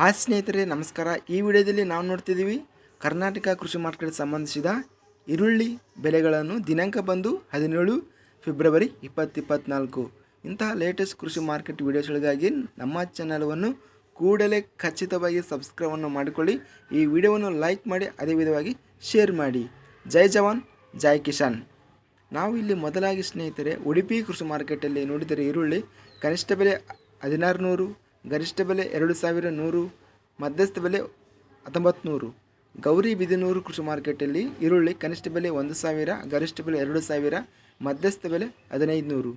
Hi ಸ್ನೇಹಿತರೆ, ನಮಸ್ಕಾರ. ಈ ವಿಡಿಯೋದಲ್ಲಿ ನಾವು ನೋಡ್ತಿದ್ದೀವಿ, ಕರ್ನಾಟಕ ಕೃಷಿ ಮಾರ್ಕೆಟ್ ಸಂಬಂಧಿಸಿದ ಈರುಳ್ಳಿ ಬೆಲೆಗಳನ್ನು ದಿನಾಂಕ ಬಂದು ಹದಿನೇಳು ಫೆಬ್ರವರಿ ಇಪ್ಪತ್ತಿಪ್ಪತ್ನಾಲ್ಕು. ಇಂತಹ ಲೇಟೆಸ್ಟ್ ಕೃಷಿ ಮಾರ್ಕೆಟ್ ವಿಡಿಯೋಸ್ಗಳಿಗಾಗಿ ನಮ್ಮ ಚಾನಲವನ್ನು ಕೂಡಲೇ ಖಚಿತವಾಗಿ ಸಬ್ಸ್ಕ್ರೈಬನ್ನು ಮಾಡಿಕೊಳ್ಳಿ. ಈ ವಿಡಿಯೋವನ್ನು ಲೈಕ್ ಮಾಡಿ, ಅದೇ ವಿಧವಾಗಿ ಶೇರ್ ಮಾಡಿ. ಜೈ ಜವಾನ್, ಜೈ ಕಿಶಾನ್ ನಾವು ಇಲ್ಲಿ ಮೊದಲಾಗಿ ಸ್ನೇಹಿತರೆ, ಉಡುಪಿ ಕೃಷಿ ಮಾರ್ಕೆಟಲ್ಲಿ ನೋಡಿದರೆ ಈರುಳ್ಳಿ ಕನಿಷ್ಠ ಬೆಲೆ ಹದಿನಾರು ನೂರು ಗರಿಷ್ಠ ಬೆಲೆ ಎರಡು ಸಾವಿರ ನೂರು, ಮಧ್ಯಸ್ಥ ಬೆಲೆ ಹತ್ತೊಂಬತ್ತು ನೂರು ಗೌರಿ ಬಿದಿನೂರು ಕೃಷಿ ಮಾರ್ಕೆಟಲ್ಲಿ ಈರುಳ್ಳಿ ಕನಿಷ್ಠ ಬೆಲೆ ಒಂದು ಸಾವಿರ, ಗರಿಷ್ಠ ಬೆಲೆ ಎರಡು ಸಾವಿರ, ಮಧ್ಯಸ್ಥ ಬೆಲೆ ಹದಿನೈದು ನೂರು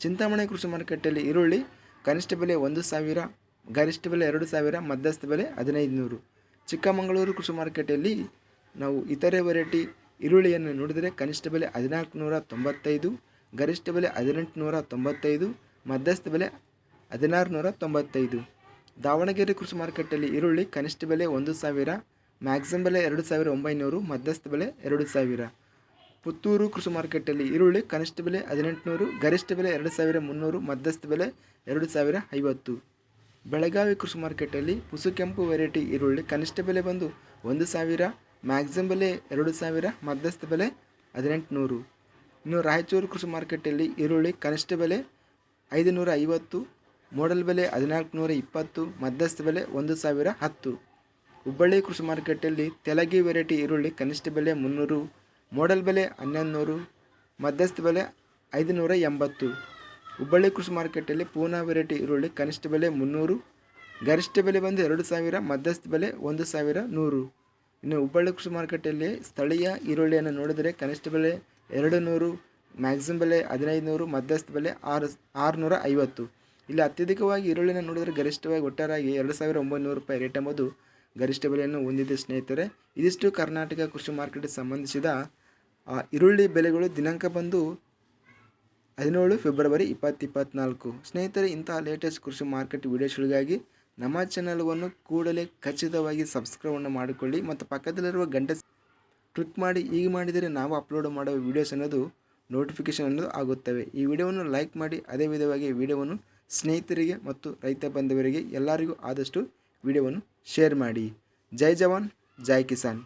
ಚಿಂತಾಮಣಿ ಕೃಷಿ ಮಾರ್ಕೆಟಲ್ಲಿ ಈರುಳ್ಳಿ ಕನಿಷ್ಠ ಬೆಲೆ ಒಂದು ಸಾವಿರ, ಗರಿಷ್ಠ ಬೆಲೆ ಎರಡು ಸಾವಿರ, ಮಧ್ಯಸ್ಥ ಬೆಲೆ ಹದಿನೈದು ನೂರು ಚಿಕ್ಕಮಗಳೂರು ಕೃಷಿ ಮಾರ್ಕೆಟಲ್ಲಿ ನಾವು ಇತರೆ ವೆರೈಟಿ ಈರುಳ್ಳಿಯನ್ನು ನೋಡಿದರೆ ಕನಿಷ್ಠ ಬೆಲೆ ಹದಿನಾಲ್ಕು ನೂರ ತೊಂಬತ್ತೈದು, ಗರಿಷ್ಠ ಬೆಲೆ ಹದಿನೆಂಟು ನೂರ ತೊಂಬತ್ತೈದು, ಮಧ್ಯಸ್ಥ ಬೆಲೆ ಹದಿನಾರು ನೂರ ತೊಂಬತ್ತೈದು ದಾವಣಗೆರೆ ಕೃಷಿ ಮಾರುಕಟ್ಟೆಯಲ್ಲಿ ಈರುಳ್ಳಿ ಕನಿಷ್ಠ ಬೆಲೆ ಒಂದು ಸಾವಿರ, ಮ್ಯಾಕ್ಸಿಮಮ್ ಬೆಲೆ ಎರಡು ಸಾವಿರ ಒಂಬೈನೂರು, ಮಧ್ಯಸ್ಥ ಬೆಲೆ ಎರಡು ಸಾವಿರ. ಪುತ್ತೂರು ಕೃಷಿ ಮಾರುಕಟ್ಟೆಯಲ್ಲಿ ಈರುಳ್ಳಿ ಕನಿಷ್ಠ ಬೆಲೆ ಹದಿನೆಂಟುನೂರು, ಗರಿಷ್ಠ ಬೆಲೆ ಎರಡು ಸಾವಿರ ಮುನ್ನೂರು, ಮಧ್ಯಸ್ಥ ಬೆಲೆ ಎರಡು ಸಾವಿರ ಐವತ್ತು. ಬೆಳಗಾವಿ ಕೃಷಿ ಮಾರುಕಟ್ಟೆಯಲ್ಲಿ ಪುಸು ಕೆಂಪು ವೆರೈಟಿ ಈರುಳ್ಳಿ ಕನಿಷ್ಠ ಬೆಲೆ ಬಂದು ಒಂದು ಸಾವಿರ, ಮ್ಯಾಕ್ಸಿಮಮ್ ಬೆಲೆ ಎರಡು ಸಾವಿರ, ಮಧ್ಯಸ್ಥ ಬೆಲೆ ಹದಿನೆಂಟುನೂರು. ಇನ್ನು ರಾಯಚೂರು ಕೃಷಿ ಮಾರುಕಟ್ಟೆಯಲ್ಲಿ ಈರುಳ್ಳಿ ಕನಿಷ್ಠ ಬೆಲೆ ಐದು ನೂರ ಐವತ್ತು ಮೋಡಲ್ ಬೆಲೆ ಹದಿನಾಲ್ಕು ನೂರ ಇಪ್ಪತ್ತು ಮಧ್ಯಸ್ಥ ಬೆಲೆ ಒಂದು ಸಾವಿರ ಹತ್ತು ಹುಬ್ಬಳ್ಳಿ ಕೃಷಿ ಮಾರುಕಟ್ಟೆಯಲ್ಲಿ ತೆಲಗಿ ವೆರೈಟಿ ಈರುಳ್ಳಿ ಕನಿಷ್ಠ ಬೆಲೆ ಮುನ್ನೂರು ಮೋಡಲ್ ಬೆಲೆ ಹನ್ನೊಂದು ನೂರು ಮಧ್ಯಸ್ಥ ಬೆಲೆ ಐದುನೂರ ಎಂಬತ್ತು ಹುಬ್ಬಳ್ಳಿ ಕೃಷಿ ಮಾರುಕಟ್ಟೆಯಲ್ಲಿ ಪೂನಾ ವೆರೈಟಿ ಈರುಳ್ಳಿ ಕನಿಷ್ಠ ಬೆಲೆ ಮುನ್ನೂರು, ಗರಿಷ್ಠ ಬೆಲೆ ಬಂದು ಎರಡು ಸಾವಿರ ಮಧ್ಯಸ್ಥ ಬೆಲೆ ಒಂದು ಸಾವಿರ ನೂರು ಇನ್ನು ಹುಬ್ಬಳ್ಳಿ ಕೃಷಿ ಮಾರುಕಟ್ಟೆಯಲ್ಲಿ ಸ್ಥಳೀಯ ಈರುಳ್ಳಿಯನ್ನು ನೋಡಿದರೆ ಕನಿಷ್ಠ ಬೆಲೆ ಎರಡು ನೂರು ಮ್ಯಾಕ್ಸಿಮಮ್ ಬೆಲೆ ಹದಿನೈದು ನೂರು ಮಧ್ಯಸ್ಥ ಬೆಲೆ ಆರು ಆರುನೂರ ಐವತ್ತು ಇಲ್ಲಿ ಅತ್ಯಧಿಕವಾಗಿ ಈರುಳ್ಳಿನ ನೋಡಿದರೆ ಗರಿಷ್ಠವಾಗಿ ಒಟ್ಟಾರಾಗಿ ಎರಡು ಸಾವಿರ ಒಂಬೈನೂರು ರೂಪಾಯಿ ರೇಟ್ ಎಂಬುದು ಗರಿಷ್ಠ ಬೆಲೆಯನ್ನು ಹೊಂದಿದೆ, ಸ್ನೇಹಿತರೆ. ಇದಿಷ್ಟು ಕರ್ನಾಟಕ ಕೃಷಿ ಮಾರ್ಕೆಟ್ಗೆ ಸಂಬಂಧಿಸಿದ ಈರುಳ್ಳಿ ಬೆಲೆಗಳು ದಿನಾಂಕ ಬಂದು ಹದಿನೇಳು ಫೆಬ್ರವರಿ ಇಪ್ಪತ್ತು ಇಪ್ಪತ್ತ್ನಾಲ್ಕು ಸ್ನೇಹಿತರೆ, ಇಂತಹ ಲೇಟೆಸ್ಟ್ ಕೃಷಿ ಮಾರ್ಕೆಟ್ ವಿಡಿಯೋಸ್ಗಳಿಗಾಗಿ ನಮ್ಮ ಚಾನಲ್ವನ್ನು ಕೂಡಲೇ ಖಚಿತವಾಗಿ ಸಬ್ಸ್ಕ್ರೈಬನ್ನು ಮಾಡಿಕೊಳ್ಳಿ ಮತ್ತು ಪಕ್ಕದಲ್ಲಿರುವ ಗಂಟೆ ಕ್ಲಿಕ್ ಮಾಡಿ ಈಗ ಮಾಡಿದರೆ ನಾವು ಅಪ್ಲೋಡ್ ಮಾಡುವ ವೀಡಿಯೋಸ್ ಅನ್ನೋದು ನೋಟಿಫಿಕೇಷನ್ ಅನ್ನೋದು ಆಗುತ್ತವೆ. ಈ ವಿಡಿಯೋವನ್ನು ಲೈಕ್ ಮಾಡಿ, ಅದೇ ವಿಧವಾಗಿ ವಿಡಿಯೋವನ್ನು ಸ್ನೇಹಿತರಿಗೆ ಮತ್ತು ರೈತ ಬಾಂಧವರಿಗೆ ಎಲ್ಲರಿಗೂ ಆದಷ್ಟು ವಿಡಿಯೋವನ್ನು ಶೇರ್ ಮಾಡಿ. ಜೈ ಜವಾನ್ ಜೈ ಕಿಸಾನ್.